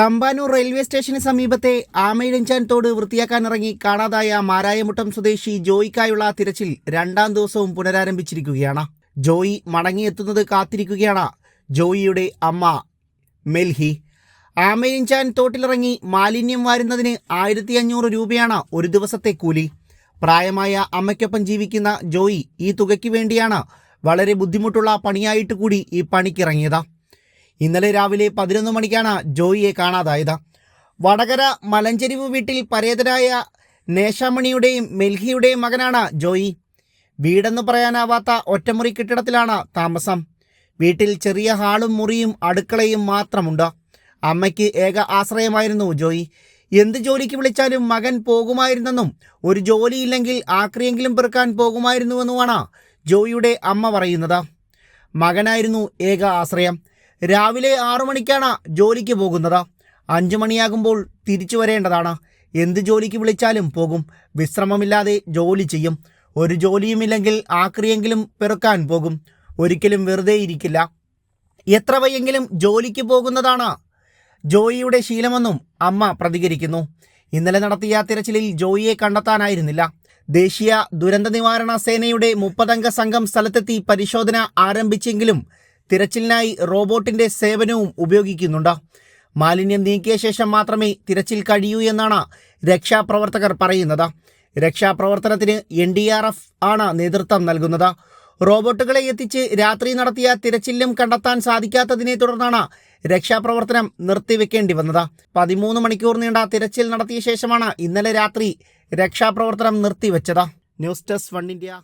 Thampanoor railway സ്റ്റേഷന് സമീപത്തെ ആമയിഴഞ്ചാൻ തോട് വൃത്തിയാക്കാനിറങ്ങി കാണാതായ മാരായമുട്ടം സ്വദേശി ജോയിക്കായുള്ള തിരച്ചിൽ രണ്ടാം ദിവസവും പുനരാരംഭിച്ചിരിക്കുകയാണ്. ജോയി മടങ്ങിയെത്തുന്നത് കാത്തിരിക്കുകയാണ്. ജോയിയുടെ അമ്മ മെൽഹി. ആമയിഞ്ചാൻ തോട്ടിലിറങ്ങി മാലിന്യം വാരുന്നതിന് ആയിരത്തി അഞ്ഞൂറ് രൂപയാണ് ഒരു ദിവസത്തെ കൂലി. പ്രായമായ അമ്മയ്ക്കൊപ്പം ജീവിക്കുന്ന ജോയി ഈ തുകയ്ക്ക് വേണ്ടിയാണ് വളരെ ബുദ്ധിമുട്ടുള്ള പണിയായിട്ട് കൂടി ഈ പണിക്കിറങ്ങിയത്. ഇന്നലെ രാവിലെ പതിനൊന്ന് മണിക്കാണ് ജോയിയെ കാണാതായത്. വടകര മലഞ്ചെരിവ് വീട്ടിൽ പരേതരായ നേശാമണിയുടെയും മെൽഹിയുടെയും മകനാണ് ജോയി. വീടെന്ന് പറയാനാവാത്ത ഒറ്റമുറി കെട്ടിടത്തിലാണ് താമസം. വീട്ടിൽ ചെറിയ ഹാളും മുറിയും അടുക്കളയും മാത്രമുണ്ട്. അമ്മയ്ക്ക് ഏക ആശ്രയമായിരുന്നു ജോയി. എന്ത് ജോലിക്ക് വിളിച്ചാലും മകൻ പോകുമായിരുന്നെന്നും ഒരു ജോലിയില്ലെങ്കിൽ ആക്രിയെങ്കിലും പെറുക്കാൻ പോകുമായിരുന്നുവെന്നുമാണ് ജോയിയുടെ അമ്മ പറയുന്നത്. മകനായിരുന്നു ഏക ആശ്രയം. രാവിലെ ആറു മണിക്കാണ് ജോലിക്ക് പോകുന്നത്. അഞ്ചു മണിയാകുമ്പോൾ തിരിച്ചു വരേണ്ടതാണ്. എന്ത് ജോലിക്ക് വിളിച്ചാലും പോകും. വിശ്രമമില്ലാതെ ജോലി ചെയ്യും. ഒരു ജോലിയുമില്ലെങ്കിൽ ആക്രിയെങ്കിലും പെറുക്കാൻ പോകും. ഒരിക്കലും വെറുതെ ഇരിക്കില്ല. എത്ര വയ്യെങ്കിലും ജോലിക്ക് പോകുന്നതാണ് ജോയിയുടെ ശീലമെന്നും അമ്മ പ്രതികരിക്കുന്നു. ഇന്നലെ നടത്തിയ തിരച്ചിലിൽ ജോയിയെ കണ്ടെത്താനായിരുന്നില്ല. ദേശീയ ദുരന്ത നിവാരണ സേനയുടെ മുപ്പതംഗ സംഘം സ്ഥലത്തെത്തി പരിശോധന ആരംഭിച്ചെങ്കിലും തിരച്ചിലിനായി റോബോട്ടിന്റെ സേവനവും ഉപയോഗിക്കുന്നുണ്ട്. മാലിന്യം നീക്കിയ ശേഷം മാത്രമേ തിരച്ചിൽ കഴിയൂ എന്നാണ് രക്ഷാപ്രവർത്തകർ പറയുന്നത്. രക്ഷാപ്രവർത്തനത്തിന് എൻ ഡി ആർ എഫ് ആണ് നേതൃത്വം നൽകുന്നത്. റോബോട്ടുകളെ എത്തിച്ച് രാത്രി നടത്തിയ തിരച്ചിലും കണ്ടെത്താൻ സാധിക്കാത്തതിനെ തുടർന്നാണ് രക്ഷാപ്രവർത്തനം നിർത്തിവെക്കേണ്ടി വന്നത്. പതിമൂന്ന് മണിക്കൂർ നീണ്ട തിരച്ചിൽ നടത്തിയ ശേഷമാണ് ഇന്നലെ രാത്രി രക്ഷാപ്രവർത്തനം നിർത്തിവെച്ചത്. News desk one India.